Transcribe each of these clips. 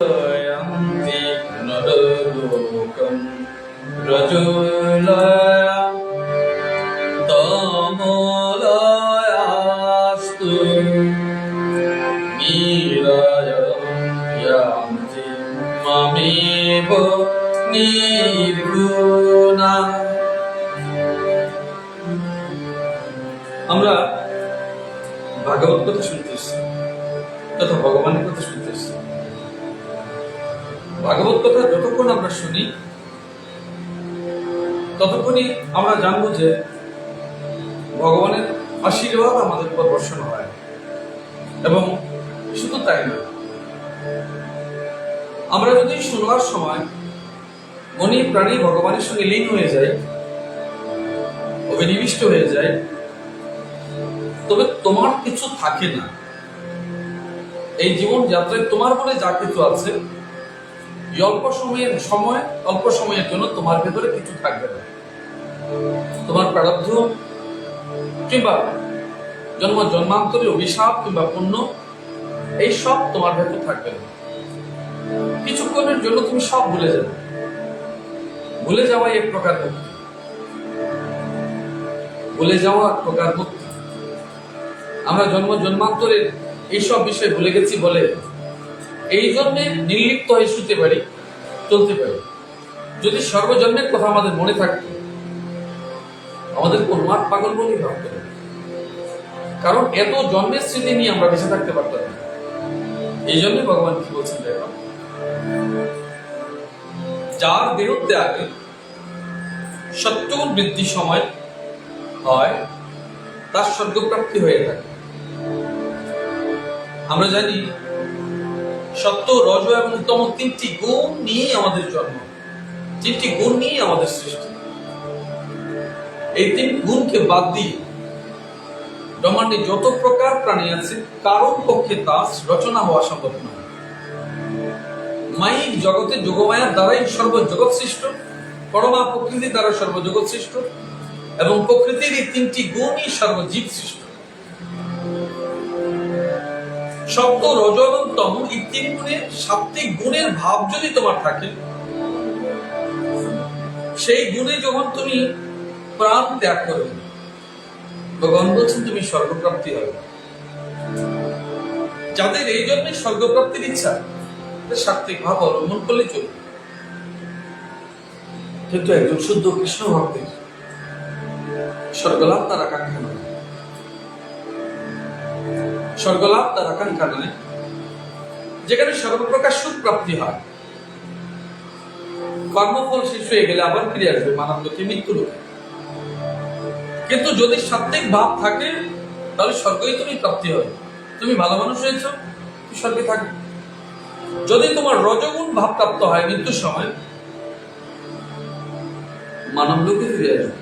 यान्ति नरलोकं रजुलया तमलयास्तु नीराय यान्ति ममेव নির্গুণা আমরা ভাগবত কথা শুনতেছি তথা ভগবানের কথা শুনতেছি ভাগবত কথা যতক্ষণ আমরা শুনি, ততক্ষণই আমরা জানব যে ভগবানের আশীর্বাদ আমাদের উপর বর্ষণ হয়। এবং শুধু তাই না আমরা যদি শোনার সময় মনি প্রাণী ভগবানের সঙ্গে লীন হয়ে যায়, অভিনিবিষ্ট হয়ে যায়, তবে তোমার কিছু থাকে না। এই জীবন যাত্রায় তোমার মনে যা কিছু আছে অল্প সময়ের সময়, অল্প সময়ের জন্য তোমার ভেতরে কিছু থাকবে না। তোমার প্রারব্ধ কিংবা জন্ম, জন্মান্তরে অভিশাপ কিংবা পুণ্য, এই সব তোমার ভেতর থাকবে না। কিছুক্ষণের জন্য তুমি সব ভুলে যাবে। ভুলে যাওয়া এক প্রকার মুক্তি। ভুলে যাওয়া এক প্রকার মুক্তি। আমরা জন্ম, জন্মান্তরের এইসব বিষয় ভুলে গেছি বলে এই জন্যে নির্লিপ্ত হয়ে শুতে পারি, চলতে পারি। যদি সর্বজন্মের কথা আমাদের মনে থাকতো, আমাদের উন্মাদ পাগল বলেই ভাবতে কারণ এত জন্মের স্মৃতি নিয়ে আমরা বেঁচে থাকতে পারতাম না। এই জন্যই ভগবান কি বলছেন যার দেহ ত্যাগে সত্যগুণ বৃদ্ধি সময় হয়, তার স্বর্গপ্রাপ্তি হয়ে থাকে। আমরা জানি সত্য রজ এবং উত্তম তিনটি গুণ নিয়ে আমাদের জন্ম। তিনটি গুণ নিয়ে আমাদের সৃষ্টি। এই তিন গুণকে বাদ দিয়ে ব্রহ্মাণ্ডে যত প্রকার প্রাণী আছে কারণ পক্ষে তা রচনা হওয়া সম্ভব নয়। মাইক জগতে যোগমায়ার দ্বারাই সর্বজগৎ সৃষ্ট, পরমা প্রকৃতি দ্বারা সর্বজগৎ সৃষ্ট, এবং প্রকৃতির এই তিনটি গুণই সর্বজীব সৃষ্ট। শব্দ রজ এবং তম এই তিন গুণের সাত্বিক গুণের ভাব যদি তোমার থাকে, সেই গুণে যখন তুমি প্রাণ ত্যাগ করবে ভগবান বলছেন তুমি স্বর্গপ্রাপ্তি হবে। যাদের এই জন্যে স্বর্গপ্রাপ্তির ইচ্ছা সাত্বিক ভাব অবলম্বন করলে চলবে। কিন্তু একজন শুদ্ধ কৃষ্ণ ভক্তের স্বর্গলাভ তার আকাঙ্ক্ষা স্বর্গলাভ তার আকাঙ্ক্ষা নয়। যেখানে সর্বপ্রকার সুখ প্রাপ্তি হয়। কর্মফল শেষ হয়ে গেলে আবার ফিরে আসবে মানব লোকে মৃত্যু লোকে কিন্তু যদি সাত্বিক ভাব থাকে, তাহলে স্বর্গই তুমি প্রাপ্তি হবে। তুমি ভালো মানুষ হয়েছ স্বর্গে থাকবে। যদি তোমার রজগুণ ভাব প্রাপ্ত হয় মৃত্যুর সময় মানব লোকে ফিরে আসবে।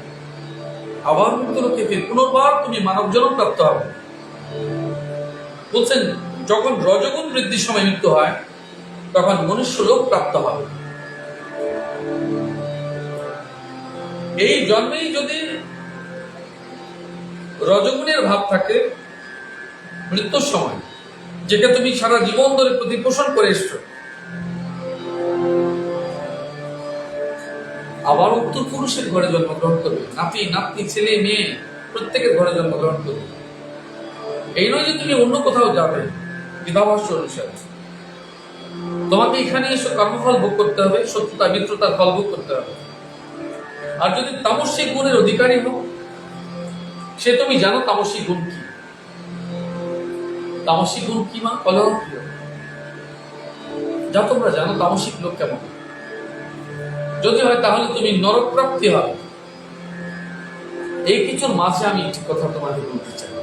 আবার মৃত্যু লোকে ফিরে পুনর্বার তুমি মানব জন্ম প্রাপ্ত হবে। বলছেন, যখন রজগুণ বৃদ্ধির সময় মৃত্যু হয়, তখন মনুষ্য লোক প্রাপ্ত হবে। এই জন্মেই যদি রজগুণের ভাব থাকে, মৃত্যুর সময়, যেটা তুমি সারা জীবন ধরে প্রতিপোষণ করে এসছো, আবার উত্তর পুরুষের ঘরে জন্মগ্রহণ করবে। নাতি, নাতনি, ছেলে, মেয়ে, প্রত্যেকের ঘরে জন্মগ্রহণ করবে। এই নয় যে তুমি অন্য কোথাও যাবে বিধাভাষ্য অনুসারে। তোমাকে এখানে এসে কর্মফল ভোগ করতে হবে সত্যতা মিত্রতার ফল ভোগ করতে হবে। আর যদি তামসিক গুণের অধিকারী হোক সে তুমি জানো তামসিক গুণ কি। তামসিক গুণ কি মা? কলহ যা তোমরা জানো তামসিক লোক কেমন। যদি হয় তাহলে তুমি নরক প্রাপ্তি হবে। এই কিছুর মাঝে আমি কথা তোমাকে বলতে চাই।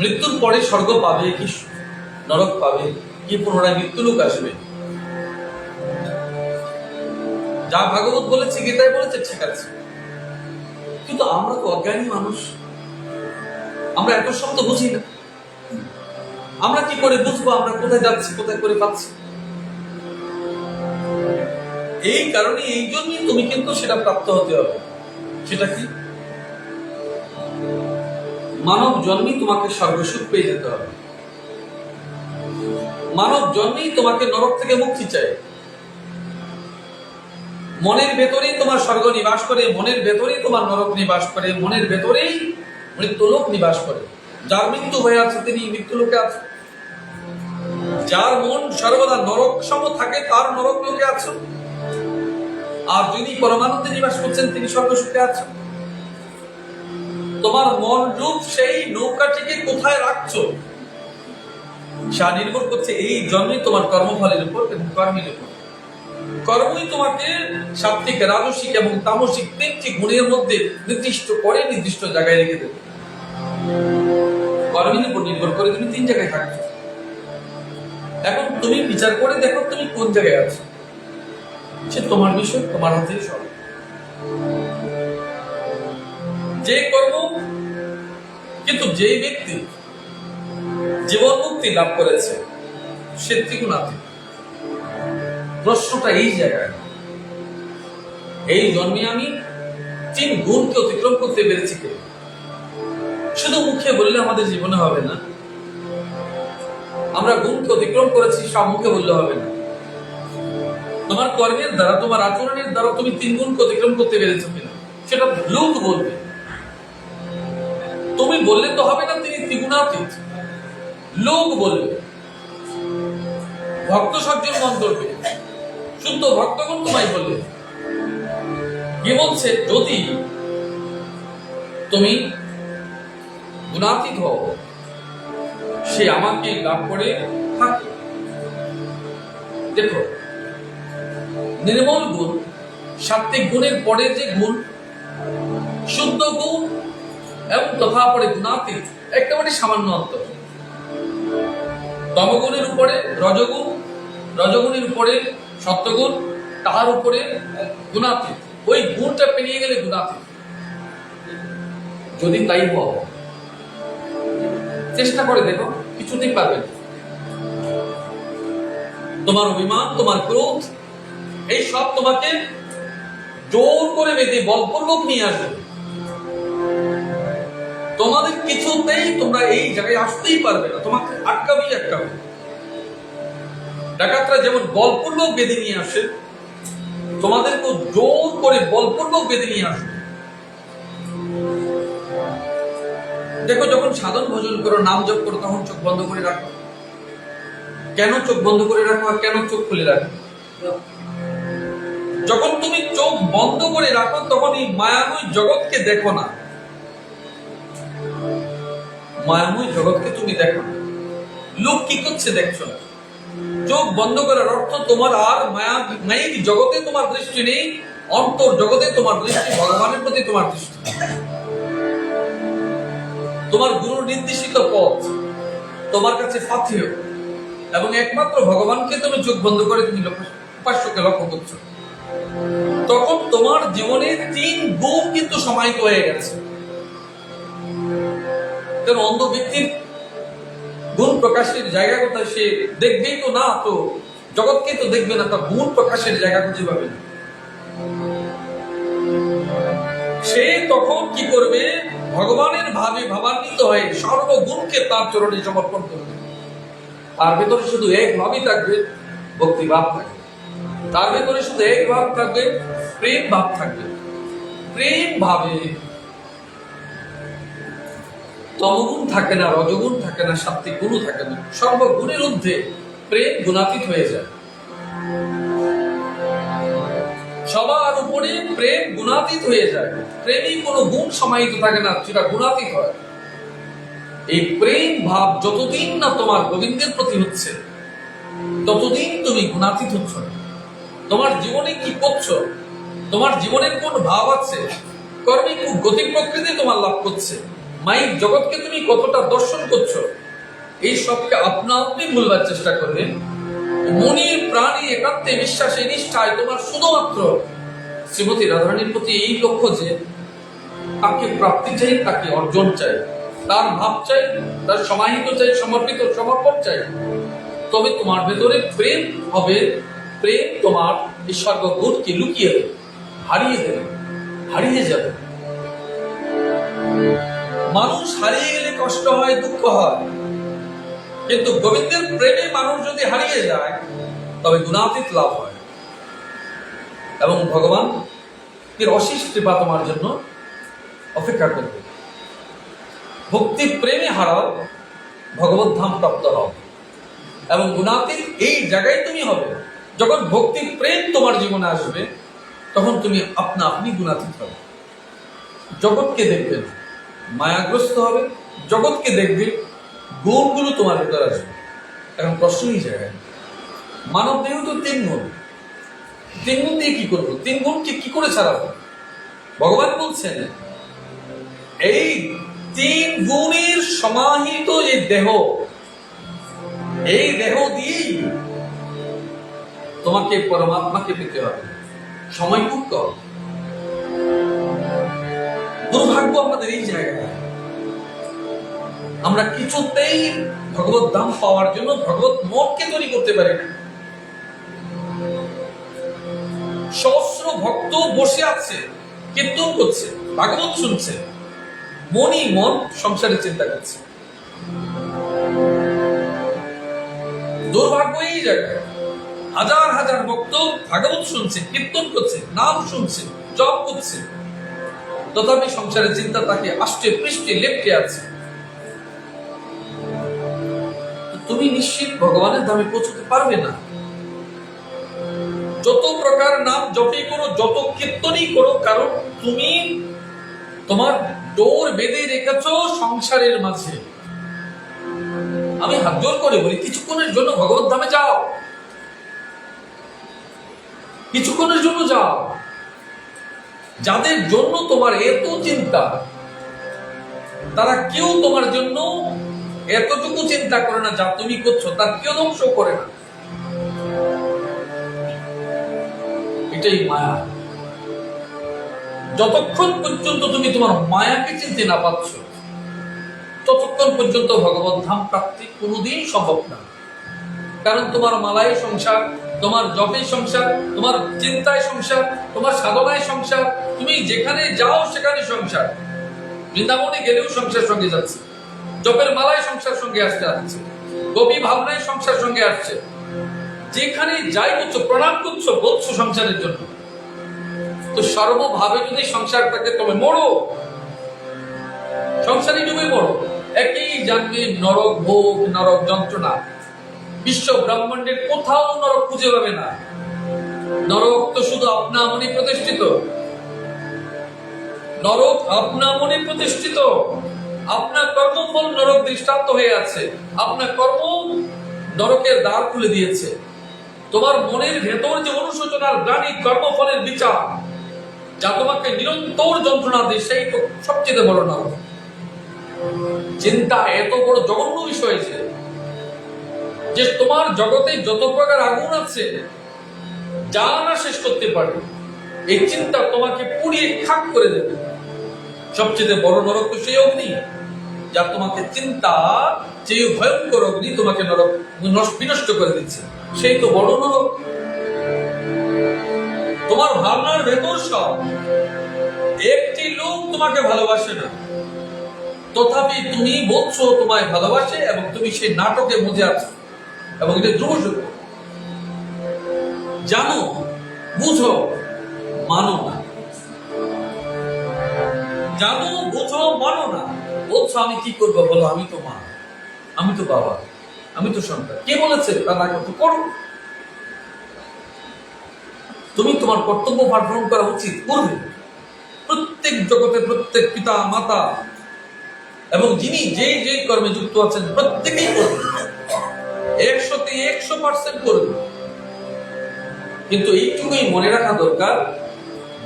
মৃত্যুর পরে স্বর্গ পাবে কি নরক পাবে? কি পুনরায় মৃত্যু লোক আসবে? যা ভাগবত বলেছে, গীতায় বলেছে, ঠিক আছে। কিন্তু আমরা তো অজ্ঞানী মানুষ। আমরা এত শব্দ বুঝি না। আমরা কি করে বুঝব আমরা কোথায় যাচ্ছি, কোথায় করে পাচ্ছি? এই কারণে, এই জন্যই তুমি কিন্তু সেটা প্রাপ্ত হতে হবে। সেটা কি? মানব জন্মই তোমাকে সর্বসুখ পেয়ে যেতে হবে। মানব জন্মেই তোমাকে নরক থেকে মুক্তি চায় মনের ভেতরেই তোমার স্বর্গ নিবাস করে, মনের ভেতরেই তোমার নরক নিবাস করে, মনের ভেতরেই মৃত্যুলোক নিবাস করে। যার মৃত্যু হয়ে আছে তিনি মৃত্যুলোকে আছে। যার মন সর্বদা নরক সম থাকে, তার নরক লোকে আছে। আর যিনি পরমানন্দে নিবাস করছেন, তিনি স্বর্গসুখে আছেন। তোমার মন রূপ সেই নৌকাটিকে কোথায় রাখছো? সা নির্ভর করছে এই জন্মে তোমার কর্মফলের উপর এবং কর্মের উপর। কর্মই তোমাকে সাত্বিক রাজসিক এবং তামসিক তিনটি গুণের মধ্যে নির্দিষ্ট করে নির্দিষ্ট জায়গায় রেখে দেবে। কর্মের উপর নির্ভর করে তুমি তিন জায়গায় থাকছো এখন তুমি বিচার করে দেখো তুমি কোন জায়গায় আছো। সে তোমার বিষয়, তোমার হাতেই সব যে কর্ম, কিন্তু যে ব্যক্তি জীবন মুক্তি লাভ করেছে, সে ত্রিগুণাতীত। প্রশ্নটা এই জায়গায়। এই জন্মে আমি তিন গুণকে অতিক্রম করতে পেরেছি কে? শুধু মুখে বললে আমাদের জীবনে হবে না। আমরা গুণকে অতিক্রম করেছি, সব মুখে বললে হবে না। তোমার কর্মের দ্বারা, তোমার আচরণের দ্বারা তুমি তিন গুণকে অতিক্রম করতে পেরেছ কিনা? সেটা লোক বলবে। তুমি বললে তো হবে না তিনি ত্রিগুণাতীত। লোক বলবে ভক্ত সজ্জন মন্তব্যে শুদ্ধ ভক্তগণ তোমায় বলবে কি বলছে, যদি তুমি গুণাতীত হও, সে আমাকে লাভ করে থাকে। দেখো, নির্মল গুণ সাত্বিক গুণের পরে যে গুণ, শুদ্ধ গুণ এবং তথা পরে গুণাতীত একেবারে সামান্য অন্তর তমগুণের উপরে রজগুণ, রজগুণের উপরে সত্যগুণ, তাহার উপরে গুণাতীত। ওই গুণটা পেরিয়ে গেলে গুণাতীত। যদি তাই হও চেষ্টা করে দেখো, কিছুতেই পারবে তোমার অভিমান, তোমার ক্রোধ, এই সব তোমাকে জোর করে বেঁধে বলপূর্বক নিয়ে আসবে। তোমাদের কিছুতেই তোমরা এই জায়গায় আসতেই পারবে না। তোমাকে আটকাবেই আটকাবে ডাকাতরা যেমন বলপূর্বক বেঁধে নিয়ে আসে তোমাদেরকে জোর করে বলপূর্বক বেঁধে নিয়ে আসবে। দেখো, যখন সাধন ভোজন করো, নাম জপ করো, তখন চোখ বন্ধ করে রাখো। কেন চোখ বন্ধ করে রাখো আর কেন চোখ খুলে রাখো? যখন তুমি চোখ বন্ধ করে রাখো, তখন এই মায়াময় জগৎকে দেখো না। মায়াময় জগৎকে তুমি দেখো লোক কি করছে দেখছ না? চোখ বন্ধ করার অর্থ তোমার আর মায়া মায়িক জগতে তোমার দৃষ্টি নেই, অন্তর জগতে তোমার দৃষ্টি, ভগবানের প্রতি তোমার দৃষ্টি তোমার গুরু নির্দেশিত পথ তোমার কাছে পাথেয়। এবং একমাত্র ভগবানকে তুমি চোখ বন্ধ করে তুমি উপাস্যকে লক্ষ্য করছ। তখন তোমার জীবনে তিন গুণ কিন্তু সমাহিত হয়ে গেছে। কারণ অন্ধ ব্যক্তির গুণ প্রকাশের জায়গা কোথায় সে দেখবেই তো না, তো জগৎকে তো দেখবে না তার গুণ প্রকাশের জায়গা খুঁজে পাবে না। সে তখন কি করবে? ভগবানের ভাবে ভাবান্বিত হয়ে সর্বগুণকে তার চরণে সমর্পণ করবে। তার ভেতরে শুধু এক ভাবই থাকবে, ভক্তি ভাব থাকবে। তার ভেতরে শুধু এক ভাব থাকবে, প্রেম ভাব থাকবে। প্রেম ভাবে তমগুণ থাকে না, রজগুণ থাকে না, সাত্বিক গুণও থাকে না। সর্বগুণের ঊর্ধ্বে প্রেম গুণাতীত হয়ে যায়। সবার উপরে প্রেম গুণাতীত হয়ে যায়। প্রেমই কোনো গুণ সমাহিত থাকে না, সেটা গুণাতীত হয়। এই প্রেম ভাব যতদিন না তোমার গোবিন্দের প্রতি হচ্ছে, ততদিন তুমি গুণাতীত হচ্ছ না। তোমার জীবনে কি করছ? তোমার জীবনের কোন ভাব আছে? কর্মে খুব গতি প্রকৃতি তোমার লাভ করছে। মাইক জগৎকে তুমি কতটা দর্শন করছ, এই সবকে আপনা আপনি ভুলবার চেষ্টা করবে। মনে প্রাণী একাত্মে বিশ্বাসে নিষ্ঠায় তোমার শুধুমাত্র শ্রীমতী রাধারানীর প্রতি এই লক্ষ্য যে তাকে প্রাপ্তি চাই, তাকে অর্জন চাই, তার ভাব চাই, তার সমাহিত চাই, সমর্পিত সমর্পণ চাই, তবে তোমার ভেতরে প্রেম হবে, প্রেম তোমার এই সর্বগুণকে লুকিয়ে দেবে, হারিয়ে দেবে, হারিয়ে যাবে। মানুষ হারিয়ে গেলে কষ্ট হয়, দুঃখ হয়। কিন্তু গোবিন্দের প্রেমে মানুষ যদি হারিয়ে যায়, তবে গুণাতীত লাভ হয়। এবং ভগবান এর অশেষ কৃপা তোমার জন্য অপেক্ষা করবে। ভক্তি প্রেমে হারাও, ভগবত ধাম প্রাপ্ত হও। এবং গুণাতীত এই জায়গায় তুমি হবে। যখন ভক্তি প্রেম তোমার জীবনে আসবে, তখন তুমি আপনা আপনি গুণাতীত হবে। জগৎকে দেখবে না। মায়াগ্রস্ত হবে, জগৎকে দেখবে, গুণগুলো তোমার ভেতর আসবে। এখন প্রশ্নই জায়গায়। মানব দেহ তো তিন গুণ। তিন গুণ দিয়ে কি করব? তিন গুণকে কি করে ছাড়াবো? ভগবান বলছেন, এই তিন গুণের সমাহিত যে দেহ, এই দেহ দিয়েই তোমাকে পরমাত্মাকে পেতে হবে। সময় খুব কম দুর্ভাগ্য আমাদের এই জায়গায়। আমরা কিছুতেই ভগবত দাম পাওয়ার জন্য ভগবত মনকে তৈরি করতে পারি না। সহস্র ভক্ত বসে আছে, কীর্তন করছে, ভাগবত শুনছে, মনই মন সংসারে চিন্তা করছে। দুর্ভাগ্য এই জায়গায়। হাজার হাজার ভক্ত ভাগবত শুনছে, কীর্তন করছে, নাম শুনছে, জপ করছে। তথাপি সংসারের চিন্তা তাকে আষ্টে পৃষ্ঠে লেপটে আছে। তুমি নিশ্চিত ভগবানের ধামে পৌঁছতে পারবে না? যত প্রকার নাম জপই করো, যত কীর্তনই করো, কারণ তুমি তোমার ডোর বেঁধে রেখেছ সংসারের মাঝে। আমি হাত জোর করে বলি, কিছুক্ষণের জন্য ভগবত ধামে যাও। কিছুক্ষণের জন্য যাও। যাদের জন্য তোমার এত চিন্তা, তারা কেউ তোমার জন্য এতটুকু চিন্তা করে না যা তুমি করছ তার কেউ ধ্বংস করে না। এটাই মায়া। যতক্ষণ পর্যন্ত তুমি তোমার মায়াকে চিনতে না পাচ্ছ ততক্ষণ পর্যন্ত ভগবত ধাম প্রাপ্তি কোনোদিন সম্ভব না। কারণ তোমার মালায় সংসার, তোমার জপে সংসার, তোমার চিন্তায় সংসার, তোমার সাধনায় সংসার তুমি যেখানে যাও সেখানে সংসার। বৃন্দাবনে গেলেও সংসার সঙ্গে যাচ্ছে। জপের মালায় সংসার সঙ্গে আসতে আসছে। কবি ভাবনায় সংসার সঙ্গে আসছে। যেখানে যাই করছ, প্রণাম করছ, বলছো সংসারের জন্য। তো সর্বভাবে যদি সংসার থাকে, তবে মরো। সংসারে ডুবে মরো। একই জানবে নরক ভোগ, নরক যন্ত্রণা। বিশ্ব ব্রহ্মাণ্ডের কোথাও নরক খুঁজে পাবে না। নরক তো শুধু আপনা মনে প্রতিষ্ঠিত। নরক আপনা মনে প্রতিষ্ঠিত। আপনার কর্মফল নরক দৃষ্টান্ত হয়ে আছে। আপনার কর্ম নরকের দ্বার খুলে দিয়েছে। তোমার মনের ভেতর যে অনুশোচনার গ্লানি কর্মফলের বিচার, যা তোমাকে নিরন্তর যন্ত্রণা দেয়, সেই তো সবচেয়ে বড় নরক। চিন্তা এত বড় জঘন্য বিষয় যে যে তোমার জগতে যত প্রকার আগুন আছে, যা না শেষ করতে পারে, এই চিন্তা তোমাকে পুড়িয়ে খাক করে দেবে। সবচেয়ে বড় নরক তো সেই অগ্নি, যা তোমাকে চিন্তা চেয়ে ভয়ঙ্কর অগ্নি তোমাকে নরক নষ্ট- বিনষ্ট করে দিচ্ছে। সেই তো বড় নরক। তোমার ভাবনার ভেতর সব। একটি লোক তোমাকে ভালোবাসে না। তথাপি তুমি বলছো তোমায় ভালোবাসে এবং তুমি সেই নাটকে মজে আছো এবং এটা ধ্রুব। জানো, বুঝো, মানো না। জানো বুঝো মানো না। বলছো, আমি কি করব বলো, আমি তো মা। আমি তো বাবা। আমি তো সন্তান। কে বলেছে? তা না করো তুমি তোমার কর্তব্য পালন করা উচিত করবে প্রত্যেক জগতে প্রত্যেক পিতা, মাতা এবং যিনি যেই যেই কর্মে যুক্ত আছেন, প্রত্যেকেই করবে। একশোতে একশো পার্সেন্ট করবে। কিন্তু এইটুকুই মনে রাখা দরকার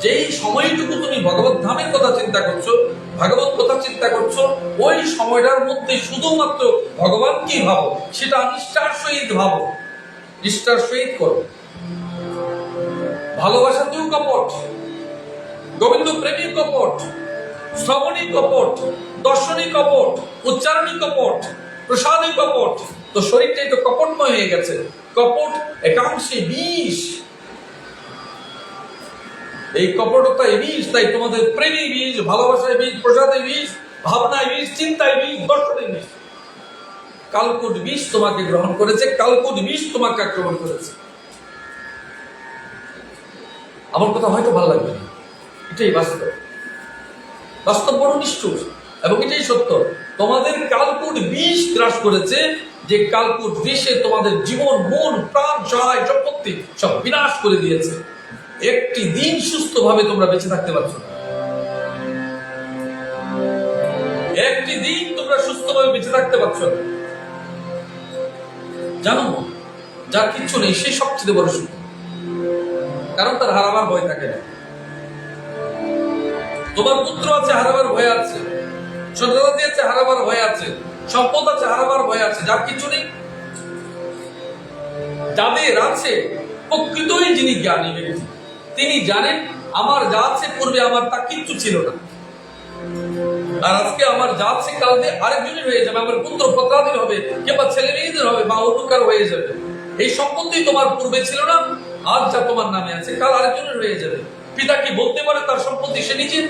যেই সময়টুকু তুমি ভগবত ধামের কথা চিন্তা করছ, ভাগবত কথা চিন্তা করছ, ওই সময়টার মধ্যে শুধুমাত্র ভগবান কি ভাবো? সেটা নিষ্ঠার সহিত ভাবো। নিষ্ঠার সহিত করো। ভালোবাসাতেও কপট গোবিন্দ প্রেমী কপট, শ্রবণী কপট, দর্শনী কপট, উচ্চারণী কপট, প্রসাদী কপট। তো শরীরটাই তো কপটময় হয়ে গেছে। কপট একাংশে বিষ। এই কপটতায় বিষ তাই তোমাদের প্রেমী বীজ ভালোবাসায় বীজ প্রসাদে বীজ ভাবনায় বীজ চিন্তায় বীজ দর্শনে বীজ কালকুট বিষ তোমাকে গ্রহণ করেছে, কালকুট বিষ তোমাকে আক্রমণ করেছে। আমার কথা হয়তো ভালো লাগবে না। এটাই বাস্তব। বাস্তব বড় নিষ্ঠুর, এবং এটাই সত্য। তোমাদের কালকুট বিষ গ্রাস করেছে, যে কালকুট বিষে তোমাদের জীবন, মন, প্রাণ, সহায়, সম্পত্তি সব বিনাশ করে দিয়েছে। একটি দিন সুস্থভাবে তোমরা বেঁচে থাকতে পারছ না। একটি দিন তোমরা সুস্থভাবে বেঁচে থাকতে পারছ না। জানো, যার কিচ্ছু নেই, সে সবচেয়ে বড় সুখ। কারণ তার হারাবার ভয় থাকে না। তোমার পুত্র আছে হারাবার ভয় আছে। সন্তানাদি আছে হারাবার ভয় আছে। সম্পদ আছে হারাবার ভয় আছে, যার কিছু নেই। যাদের আছে, প্রকৃতই যিনি জ্ঞানী ব্যক্তি তিনি জানেন আমার যা আছে পূর্বে আমার তা কিচ্ছু ছিল না। আর আজকে আমার যা আছে কালকে আরেকজনের হয়ে যাবে, আমার পুত্র পত্রাধীন হবে, কিংবা ছেলে মেয়েদের হবে, বা অনুকার হয়ে যাবে। এই সম্পত্তি তোমার পূর্বে ছিল না, আজ যা তোমার নামে আছে, কাল আরেকজনের হয়ে যাবে। পিতা কি বলতে পারে তার সম্পত্তি সে নিজের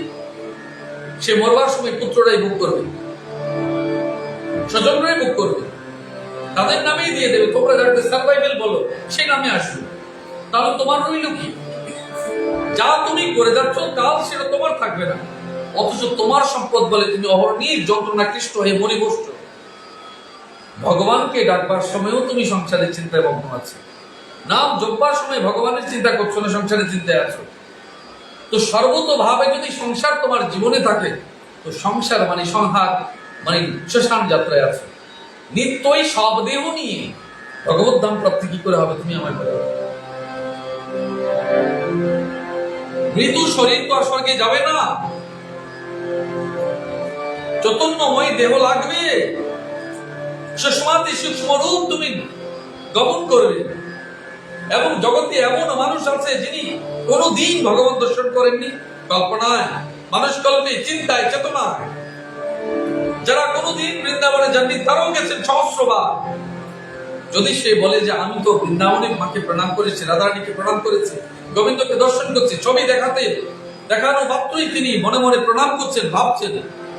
সে মরবার সময় পুত্ররাই ভোগ করবে। স্বজনরাই ভোগ করবে। তাদের নামেই দিয়ে দেবে। তোমরা যাকে সার্ভাইভেল বলো, সেই নামে আসবে। তাহলে তোমার রইল কি? যা তুমি করে যাচ্ছ কাল সেটা তোমার থাকবে না। অথচ তোমার সম্পদ বলে তুমি অহর্নির যন্ত্রণাকৃষ্ট হয়ে মরে বসছো ভগবানকে ডাকবার সময়ও তুমি সংসারের চিন্তায় মগ্ন আছো। নাম জপবার সময় ভগবানের চিন্তা করছ না, সংসারের চিন্তায় আছো? তো সর্বতভাবে যদি সংসার তোমার জীবনে থাকে, তো সংসার মানে সংহার মানে শ্মশান যাত্রায় আছে। নিত্যই সব দেহ নিয়ে ভগবত ধাম প্রাপ্তি কি করে হবে তুমি আমার বলো। মৃদু শরীর তো আর স্বর্গে যাবে না। চৈতন্যময় দেহ লাগবে। সুষমাতি সূক্ষ্ম রূপ তুমি গমন করবে। এবং জগতে এমন মানুষ আছে যিনি কোনোদিন ভগবান দর্শন করেননি। কল্পনায় মানুষ কল্পে চিন্তায়, চেতনায়। যারা কোনোদিন বৃন্দাবনে যাননি, তারাও গেছেন সহস্রবার। যদি সে বলে যে আমি তো বৃন্দাবনে মাকে প্রণাম করেছি, রাধারানীকে প্রণাম করেছি, গোবিন্দকে দর্শন করছি, ছবি দেখাতে, দেখানো মাত্রই তিনি মনে মনে প্রণাম করছেন, ভাবছেন।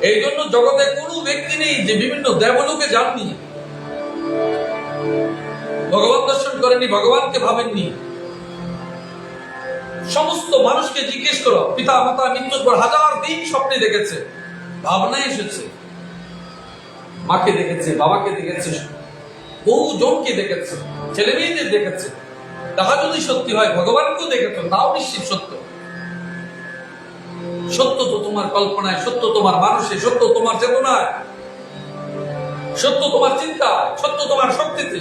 এই জন্য জগতে কোনো ব্যক্তি নেই যে বিভিন্ন দেবলোকে যাননি ভগবান দর্শন করেনি ভগবানকে ভাবেননি। সমস্ত মানুষকে জিজ্ঞেস করো, পিতা, মাতা, মৃত্যুর পর হাজার দিন স্বপ্নে দেখেছে ভাবনা এসেছে। মাকে দেখেছে, বাবাকে দেখেছে বহু জনকে দেখেছে ছেলে মেয়েদের দেখেছে। তাহা যদি সত্যি হয়, ভগবানকেও দেখেছ, তাও নিশ্চিত সত্য। সত্য তো তোমার কল্পনায়, সত্য তোমার মানুষে, সত্য তোমার চেতনায়। সত্য তোমার চিন্তা সত্য তোমার শক্তিতে।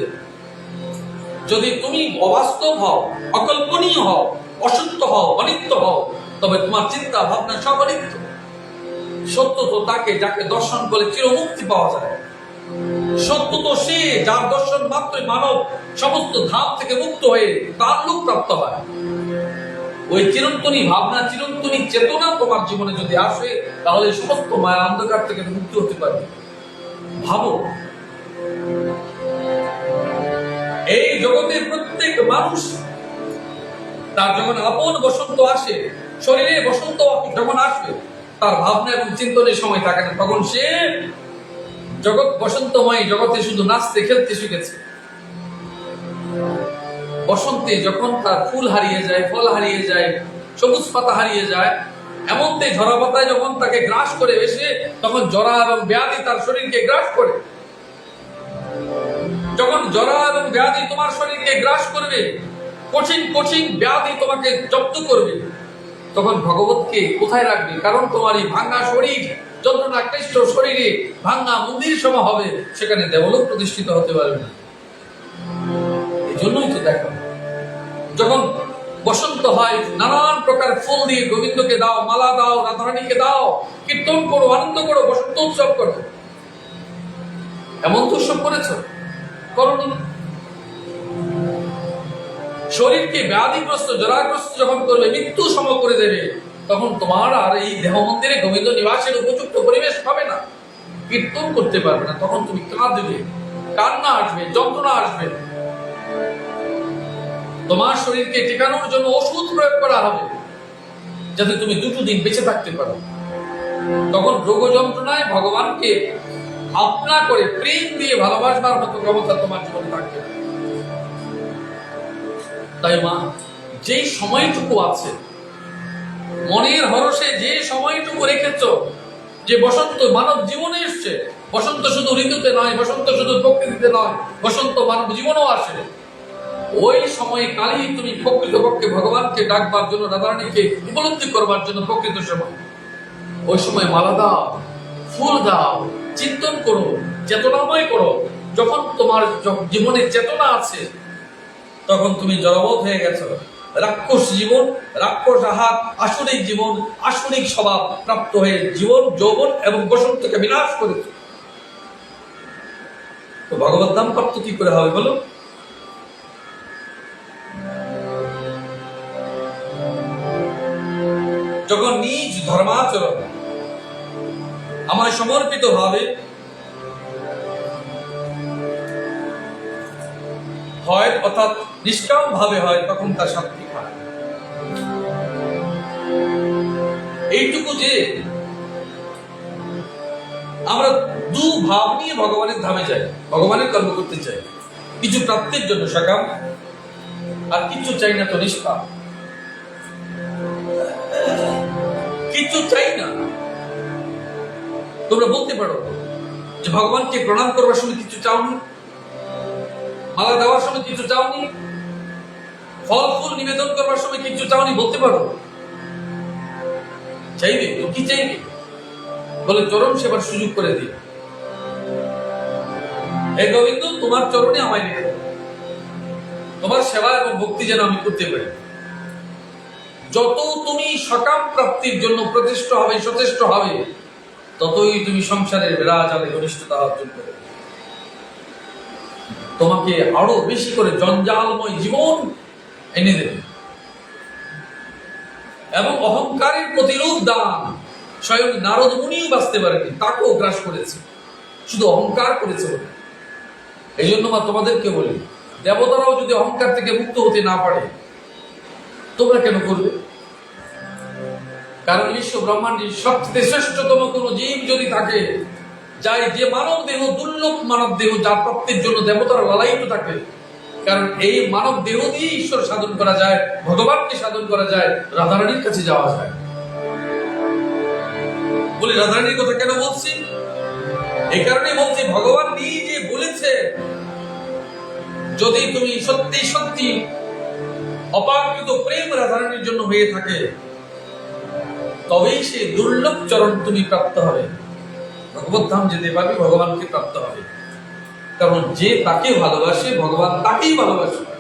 যদি তুমি অবাস্তব হও, অকল্পনীয় হও অসত্য হও, অনিত্য হও, তবে তোমার চিন্তা, ভাবনা সব অনিত্য। সত্য তো তাকে, যাকে দর্শন করে চিরমুক্তি পাওয়া যায়। সত্য তো সে যার দর্শন মাত্রই মানব, সমস্ত ধাপ থেকে মুক্ত হয়ে তার লোক প্রাপ্ত হয়। ওই চিরন্তনী ভাবনা, চিরন্তনী চেতনা তোমার জীবনে যদি আসে, তাহলে সমস্ত মায়া অন্ধকার থেকে মুক্তি হতে ভাবো, এই জগতের প্রত্যেক মানুষ, তার যখন আপন বসন্ত আসে, শরীরে বসন্ত যখন আসবে, তার ভাবনা এবং চিন্তনের সময় থাকে না। তখন সে জগৎ বসন্তময়, জগতে শুধু নাচতে, খেলতে শিখেছে। বসন্তে যখন তার ফুল হারিয়ে যায়, ফল হারিয়ে যায়, সবুজ পাতা হারিয়ে যায়, এমনতে ঝরা পাতায় যখন তাকে গ্রাস করে এসে তখন জরা এবং ব্যাধি তার শরীরকে গ্রাস করে। যখন জরা এবং ব্যাধি তোমার শরীরকে গ্রাস করবে, কঠিন কঠিন ব্যাধি তোমাকে জব্দ করবে। তখন ভগবতকে কোথায় রাখবে? কারণ তোমার এই ভাঙ্গা শরীর যন্ত্রণা ক্লিষ্ট শরীরে ভাঙ্গা মন্দির সভা হবে, সেখানে দেবলোক প্রতিষ্ঠিত হতে পারবে না। এই জন্যই তো দেখো, যখন বসন্ত হয়, নানান প্রকার ফুল দিয়ে গোবিন্দকে দাও, মালা দাও, রাধারানীকে দাও, কীর্তন করো, আনন্দ করো, বসন্ত উৎসব করো। এমন তো উৎসব করেছ? করনি শরীরকে ব্যাধিগ্রস্ত, জরাগ্রস্ত যখন করবে মৃত্যু সম করে দেবে তখন তোমার আর এই দেহ মন্দিরে গোবিন্দ নিবাসের উপযুক্ত পরিবেশ হবে না। কীর্তন করতে পারবে না, তখন তুমি কাঁদবে, কান্না আসবে, যন্ত্রণা আসবে। তোমার শরীরকে টিকানোর জন্য ওষুধ প্রয়োগ করা হবে, যাতে তুমি দুটো দিন বেঁচে থাকতে পারো। তখন রোগ যন্ত্রণায় ভগবানকে আপনা করে প্রেম দিয়ে ভালোবাসবার মতো ক্ষমতা তোমার জীবনে থাকবে। তাই মা, যেই সময়টুকু আছে মনের হরসে যে সময়টুকু রেখেছ, যে বসন্ত মানব জীবনে এসছে, বসন্ত শুধু ঋতুতে নয়, বসন্ত শুধু প্রকৃতিতে নয়, বসন্ত মানব জীবনেও আসে ওই সময়ে কালেই তুমি প্রকৃতপক্ষে ভগবানকে ডাকবার জন্য, রাধারানীকে উপলব্ধি করবার জন্য প্রকৃত সময় ওই সময় মালা দাও, ফুল দাও, চিন্তন করো, চেতনাময় করো। যখন তোমার জীবনে চেতনা আছে, তখন তুমি জড়বোধ হয়ে গেছো। রাক্ষস জীবন, রাক্ষস আহাত, আসরিক জীবন, আসরিক স্বভাব প্রাপ্ত হয়ে জীবন, যৌবন এবং বসন্তকে বিনাশ করেছে। তো ভগবত নাম প্রাপ্ত কি করে হবে বলো? যখন নিজ ধর্মাচরণ আমার সমর্পিত ভাবে হয়, অর্থাৎ নিষ্কাম ভাবে হয়, তখন তার শান্তি এইটুকু যে আমরা দু ভাব নিয়ে ভগবানের ধামে যাই, ভগবানের কর্ম করতে চাই। কিছু প্রাপ্তির জন্য সকাম, আর কিছু চাই না তো নিষ্কাম কিছু চাই না। তোমরা বলতে পারো যে ভগবানকে প্রণাম করবার সময় কিছু চাওনি, মালা দেওয়ার সময় কিছু চাওনি, ফল ফুল নিবেদন করবার সময় কিছু চাওনি, বলতে পারো? চাইবে? তো কি চাইবে? বলে চরণ সেবার সুযোগ করে দিই। হে গোবিন্দ, তোমার চরণে আমায় দাও। তোমার সেবা এবং ভক্তি যেন আমি করতে পারি। যত তুমি সকাম প্রাপ্তির জন্য প্রচেষ্ট হবে, সচেষ্ট হবে, ততই তুমি সংসারের বিরাজালে ঘনিষ্ঠতা অর্জন করবে। তোমাকে আরও বেশি করে জঞ্জালময় জীবন এনে দেবে। এবং অহংকারের প্রতিরূপ দান স্বয়ং নারদ মুনিও বাঁচতে পারেনি, তাকেও গ্রাস করেছে। শুধু অহংকার করেছে বলে এই জন্য মা, তোমাদেরকে বলি, দেবতারাও যদি অহংকার থেকে মুক্ত হতে না পারে, তোমরা কেন করবে? কারণ বিশ্ব ব্রহ্মাণ্ডের সবচেয়ে শ্রেষ্ঠতম কোন জীব যদি থাকে, যাই যে মানব দেহ, দুর্লভ মানব দেহ, যার প্রাপ্তির জন্য দেবতারা লালায়িত থাকে কারণ এই মানব দেহ দিয়ে ঈশ্বর সাধন করা যায়, ভগবানকে সাধন করা যায়, রাধারানীর কাছে যাওয়া যায়। বলি, রাধারানীর কথা কেন বলছি? এই কারণে বলছি, ভগবান নিজে বলেছে, যদি তুমি সত্যি সত্যি অপাকৃত প্রেম রাধারানীর জন্য হয়ে থাকে, তবেই সে দুর্লভ চরণ তুমি প্রাপ্ত হবে। ভগবত ধাম যেতে পারবে, ভগবানকে প্রাপ্ত হবে। কারণ যে তাকে ভালোবাসে, ভগবান তাকেই ভালোবাসে।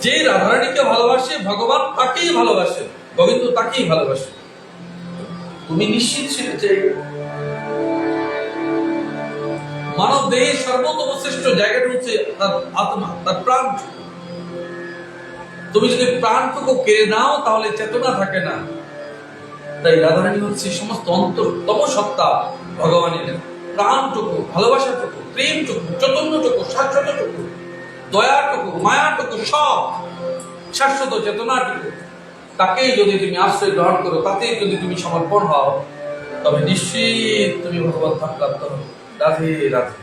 যে রাধারানীকে ভালোবাসে, ভগবান তাকেই ভালোবাসে। গোবিন্দ তাকেই ভালোবাসে। তুমি নিশ্চিত ছিলে যে মানব দেহের সর্বোত্তম শ্রেষ্ঠ জায়গাটা হচ্ছে তার আত্মা, তার প্রাণ। তুমি যদি প্রাণটুকু কেড়ে নাও, তাহলে চেতনা থাকে না। তাই রাধারানী হচ্ছে সমস্ত অন্তরতম সত্তা ভগবানের। প্রাণটুকু, ভালোবাসাটুকু, প্রেমটুকু চৈতন্যটুকু শাশ্বতটুকু দয়াটুকু, মায়াটুকু, সব শাশ্বত চেতনাটুকু, তাকেই যদি তুমি আশ্রয় গ্রহণ করো, তাতেই যদি তুমি সমর্পণ হও, তবে নিশ্চিত তুমি ভগবত ধাম প্রাপ্ত হবে রাধে রাধে।